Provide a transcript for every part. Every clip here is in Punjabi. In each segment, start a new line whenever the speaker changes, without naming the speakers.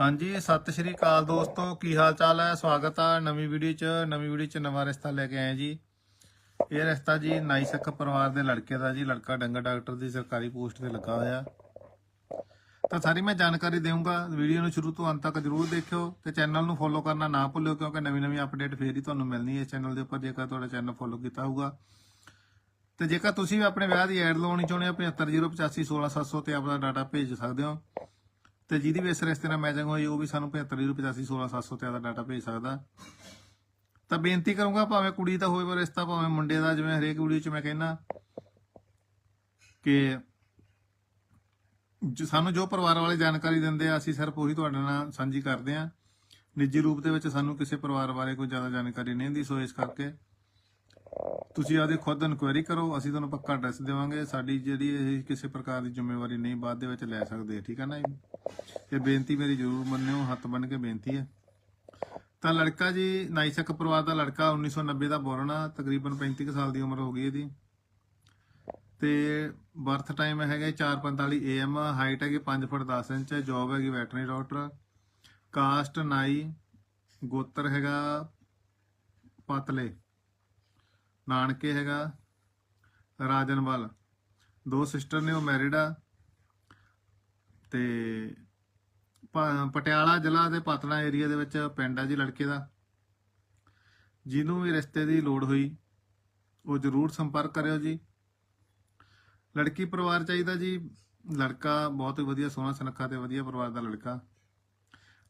ਹਾਂਜੀ, ਸਤਿ ਸ਼੍ਰੀ ਅਕਾਲ ਦੋਸਤੋ। ਕੀ ਹਾਲ ਚਾਲ ਹੈ? ਸਵਾਗਤ ਆ ਨਵੀਂ ਵੀਡੀਓ 'ਚ। ਨਵੀਂ ਵੀਡੀਓ 'ਚ ਨਵਾਂ ਰਿਸ਼ਤਾ ਲੈ ਕੇ ਆਏ ਜੀ। ਇਹ ਰਿਸ਼ਤਾ ਜੀ ਨਾਈ ਸਿੱਖ ਪਰਿਵਾਰ ਦੇ ਲੜਕੇ ਦਾ ਜੀ। ਲੜਕਾ ਡੰਗਰ ਡਾਕਟਰ ਦੀ ਸਰਕਾਰੀ ਪੋਸਟ ਤੇ ਲੱਗਾ ਹੋਇਆ। ਤਾਂ ਸਾਰੀ ਮੈਂ ਜਾਣਕਾਰੀ ਦੇਵਾਂਗਾ ਵੀਡੀਓ ਨੂੰ ਸ਼ੁਰੂ ਤੋਂ ਅੰਤ ਤੱਕ ਜਰੂਰ ਦੇਖਿਓ ਤੇ ਚੈਨਲ ਨੂੰ ਫੋਲੋ ਕਰਨਾ ਨਾ ਭੁੱਲਿਓ ਕਿਉਂਕਿ ਨਵੀਂ ਨਵੀਂ ਅਪਡੇਟ ਫੇਰ ਹੀ ਤੁਹਾਨੂੰ ਮਿਲਣੀ ਹੈ। ਇਸ ਚੈਨਲ ਦੇ ਉੱਪਰ ਜੇਕਰ ਤੁਹਾਡਾ ਚੈਨਲ ਫੋਲੋ ਕੀਤਾ ਹੋਊਗਾ। ਤੇ ਜੇਕਰ ਤੁਸੀਂ ਵੀ ਆਪਣੇ ਵਿਆਹ ਦੀ ਐਡ ਲਵਾਉਣੀ ਚਾਹੁੰਦੇ ਹੋ 7508516700 ਤੇ ਆਪਣਾ ਡਾਟਾ ਭੇਜ ਸਕਦੇ ਹੋ। ਤੇ ਜਿਹਦੀ ਵੀ ਇਸ ਰਿਸ਼ਤੇ ਨਾਲ ਮੈਚਿੰਗ ਹੋਈ, ਉਹ ਵੀ ਸਾਨੂੰ 7508516700 ਤੇ ਆਦਾ ਡਾਟਾ ਭੇਜ ਸਕਦਾ। ਤਾਂ ਬੇਨਤੀ ਕਰੂੰਗਾ, ਭਾਵੇਂ ਕੁੜੀ ਦਾ ਹੋਵੇ ਰਿਸ਼ਤਾ, ਭਾਵੇਂ ਮੁੰਡੇ ਦਾ, ਜਿਵੇਂ ਹਰੇਕ ਵੀਡੀਓ 'ਚ ਮੈਂ ਕਹਿੰਦਾ ਕਿ ਸਾਨੂੰ ਜੋ ਪਰਿਵਾਰ ਵਾਲੇ ਜਾਣਕਾਰੀ ਦਿੰਦੇ ਆ, ਅਸੀਂ ਸਿਰਫ ਉਹੀ ਤੁਹਾਡੇ ਨਾਲ ਸਾਂਝੀ ਕਰਦੇ ਆ। ਨਿੱਜੀ ਰੂਪ ਦੇ ਵਿੱਚ ਸਾਨੂੰ ਕਿਸੇ ਪਰਿਵਾਰ ਬਾਰੇ ਕੋਈ ਜ਼ਿਆਦਾ ਜਾਣਕਾਰੀ ਨਹੀਂ ਹੁੰਦੀ ਸੋ ਇਸ ਕਰਕੇ ਤੁਸੀਂ ਆਦੇ ਖੁਦ ਇਨਕੁਆਇਰੀ ਕਰੋ, ਅਸੀਂ ਤੁਹਾਨੂੰ ਪੱਕਾ ਐਡਰੈਸ ਦੇਵਾਂਗੇ। ਸਾਡੀ ਜਿਹੜੀ ਇਹ ਕਿਸੇ ਪ੍ਰਕਾਰ ਦੀ ਜ਼ਿੰਮੇਵਾਰੀ ਨਹੀਂ, ਬਾਅਦ ਦੇ ਵਿੱਚ ਲੈ ਸਕਦੇ ਠੀਕ ਹੈ ਨਾ ਜੀ? ਇਹ ਬੇਨਤੀ ਮੇਰੀ ਜ਼ਰੂਰ ਮੰਨਿਓ, ਹੱਥ ਬੰਨ ਕੇ ਬੇਨਤੀ ਹੈ ਤਾਂ ਲੜਕਾ ਜੀ ਨਾਈਸਕ ਪਰਿਵਾਰ ਦਾ ਲੜਕਾ 1990 ਦਾ ਬੋਰਨ ਆ, ਤਕਰੀਬਨ 35 ਕੁ ਸਾਲ ਦੀ ਉਮਰ ਹੋ ਗਈ ਇਹਦੀ। ਤੇ ਬਰਥ ਟਾਈਮ ਹੈਗਾ 4:45 AM ਹਾਈਟ ਹੈਗੀ 5 ਫੁੱਟ 10 ਇੰਚ ਜੌਬ ਹੈਗੀ ਵੈਟਰਨਰੀ ਡਾਕਟਰ ਕਾਸਟ ਨਾਈ, ਗੋਤਰ ਹੈਗਾ, ਪਤਲੇ। ਨਾਨਕੇ ਹੈਗਾ ਰਾਜਨਵਾਲ। ਦੋ ਸਿਸਟਰ ਨੇ, ਉਹ ਮੈਰਿਡ ਆ। ਤੇ ਪ- ਪਟਿਆਲਾ ਜ਼ਿਲ੍ਹਾ ਦੇ ਪਤਨਾ ਏਰੀਆ ਦੇ ਵਿੱਚ ਪਿੰਡ ਆ ਜੀ ਲੜਕੇ ਦਾ। ਜਿਹਨੂੰ ਵੀ ਰਿਸ਼ਤੇ ਦੀ ਲੋੜ ਹੋਈ, ਉਹ ਜ਼ਰੂਰ ਸੰਪਰਕ ਕਰਿਓ ਜੀ। ਲੜਕੀ ਪਰਿਵਾਰ ਚਾਹੀਦਾ ਜੀ। ਲੜਕਾ ਬਹੁਤ ਹੀ ਵਧੀਆ, ਸੋਹਣਾ, ਸੁਨੱਖਾ ਤੇ ਵਧੀਆ ਪਰਿਵਾਰ ਦਾ ਲੜਕਾ।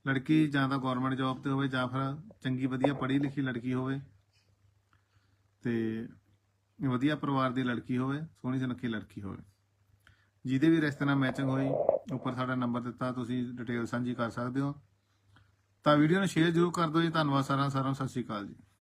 ਲੜਕੀ ਜਾਂ ਤਾਂ ਗਵਰਨਮੈਂਟ ਜੌਬ ਤੇ ਹੋਵੇ ਜਾਂ ਫਿਰ ਚੰਗੀ ਵਧੀਆ ਪੜ੍ਹੀ ਲਿਖੀ ਲੜਕੀ ਹੋਵੇ। ਤੇ ਵਧੀਆ ਪਰਿਵਾਰ ਦੀ ਲੜਕੀ ਹੋਵੇ, ਸੋਹਣੀ ਸੁਨੱਖੀ ਲੜਕੀ ਹੋਵੇ। ਜਿਹਦੇ ਵੀ ਰਿਸ਼ਤੇ ਨਾਲ ਮੈਚਿੰਗ ਹੋਈ, ਉੱਪਰ ਸਾਡਾ ਨੰਬਰ ਦਿੱਤਾ, ਤੁਸੀਂ ਡਿਟੇਲ ਸਾਂਝੀ ਕਰ ਸਕਦੇ ਹੋ। ਤਾਂ ਵੀਡੀਓ ਨੂੰ ਸ਼ੇਅਰ ਜ਼ਰੂਰ ਕਰ ਦਿਓ ਜੀ। ਧੰਨਵਾਦ ਸਾਰਿਆਂ ਸਾਰਿਆਂ ਨੂੰ ਸਤਿ ਸ਼੍ਰੀ ਅਕਾਲ ਜੀ।